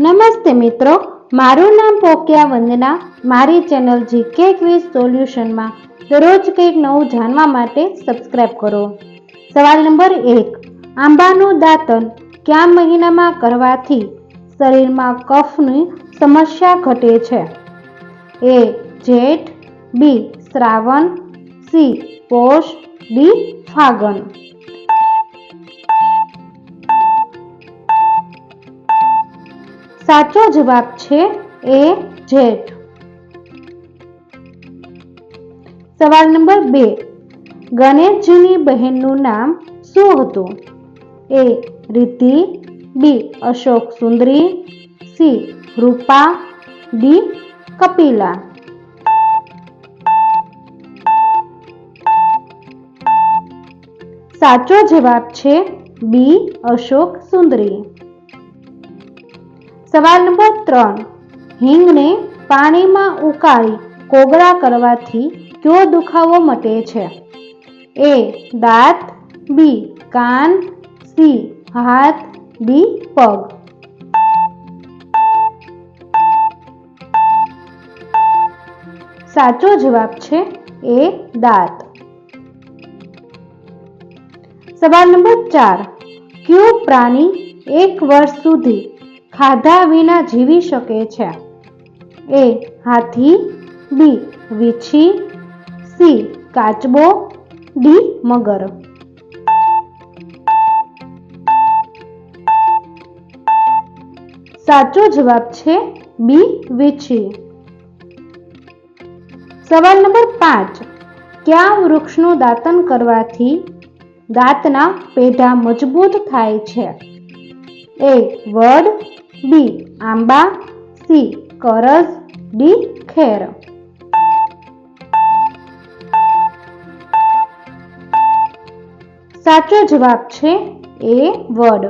નમસ્તે મિત્રો, મારું નામ પોક્યા વંદના. મારી ચેનલ જીકે ક્વિઝ સોલ્યુશનમાં દરરોજ કંઈક નવું જાણવા માટે સબસ્ક્રાઇબ કરો. સવાલ નંબર એક, આંબાનું દાંતન કયા મહિનામાં કરવાથી શરીરમાં કફની સમસ્યા ઘટે છે? એ, જેઠ, બી, શ્રાવણ, સી, પોષ, ડી, ફાગણ. સાચો જવાબ છે એ જેટ સવાલ નંબર બે. ગણેશજીની બહેનનું નામ શું હતું? A Riti B Ashok Sundari C Rupa D Kapila. સાચો જવાબ છે બી અશોક સુંદરી. સવાલ નંબર ત્રણ. હિંગને પાણીમાં ઉકાળી કોગળા કરવાથી કયો દુખાવો મટે છે? એ, દાંત, બી, કાન, સી, હાથ, ડી, પગ. સાચો જવાબ છે એ, દાંત. સવાલ નંબર ચાર. કયું પ્રાણી એક વર્ષ સુધી ખાધા વિના જીવી શકે છે. એ હાથી, બી વીછી, સી કાચબો, ડી મગર. સાચો જવાબ છે બી વીછી. સવાલ નંબર પાંચ. કયા વૃક્ષનું દાંતન કરવાથી દાંતના પેઢા મજબૂત થાય છે? એ વડ બી, આંબા, સી, કરસ, ડી, ખેર. સાચો જવાબ છે એ વડ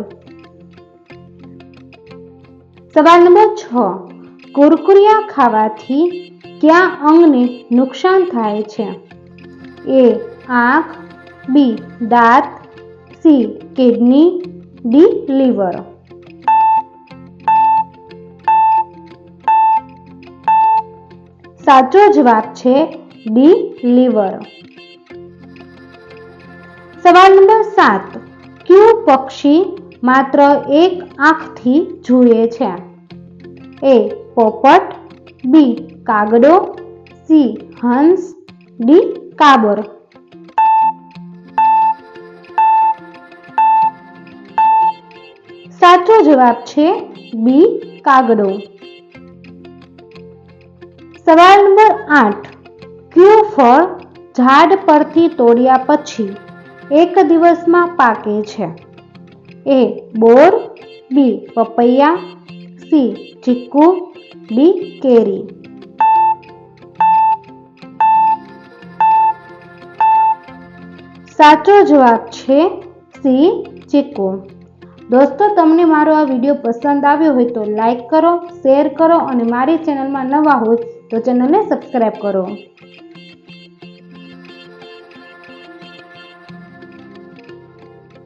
સવાલ નંબર છ. કુરકુરિયા ખાવાથી કયા અંગને નુકસાન થાય છે? એ, આંખ, બી, દાંત, સી, કિડની, ડી, લીવર. સાચો જવાબ છે ડી લીવર સવાલ નંબર સાત. કયું પક્ષી માત્ર એક આંખથી જુએ છે? એ પોપટ, બી કાગડો, સી હંસ, ડી કાબર. સાચો જવાબ છે બી કાગડો. સવાલ નંબર આઠ. કયું ફળ ઝાડ પરથી તોડ્યા પછી એક દિવસમાં પાકે છે? એ બોર, બી પપૈયા, સી ચીકુ બી કેરી. સાચો જવાબ છે સી ચીકુ. દોસ્તો, તમને મારો આ વીડિયો પસંદ આવ્યો હોય તો લાઈક કરો, શેર કરો અને મારી ચેનલમાં નવા હોય તો ચેનલને સબસ્ક્રાઈબ કરો.